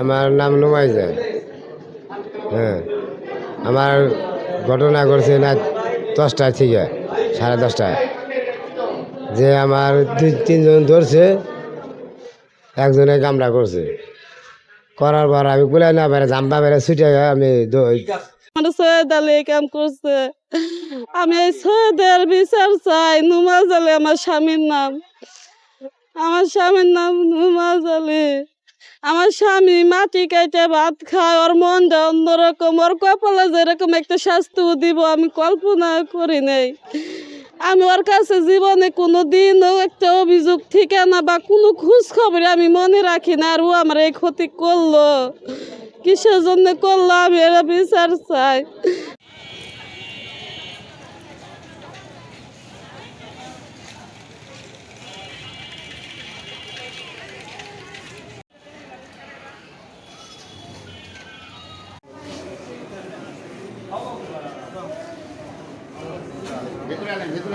আমার নাম নুমাই যায়। হ্যাঁ। আমার ঘটনা ঘটছে না দশটায় থেকে সাড়ে দশটায়। যে আমার দুই, তিনজন ধরছে, একজনে কামড়া করছে। করার পর আমি বলে না বেড়ে জাম্বা বেড়ে ছুটে আমি কাম করছে। আমি সৈয়দের বিচার চাই, নুমাজ আলী আমার স্বামীর নাম। আমার স্বামীর নাম নুমাজ আলী। আমার স্বামী মাটি কেটে ভাত খায়, ওর মনটা অন্যরকম। ওর কপালে যেরকম একটা শাস্তি দিব, আমি কল্পনা করি নাই। আমি ওর কাছে জীবনে কোনো দিনও একটা অভিযোগ, ঠিকানা বা কোনো খোঁজ খবর আমি মনে রাখি না, আর ও আমার এই ক্ষতি করল। কিসের জন্য করল? আমি এরা বিচার চাই। সরকার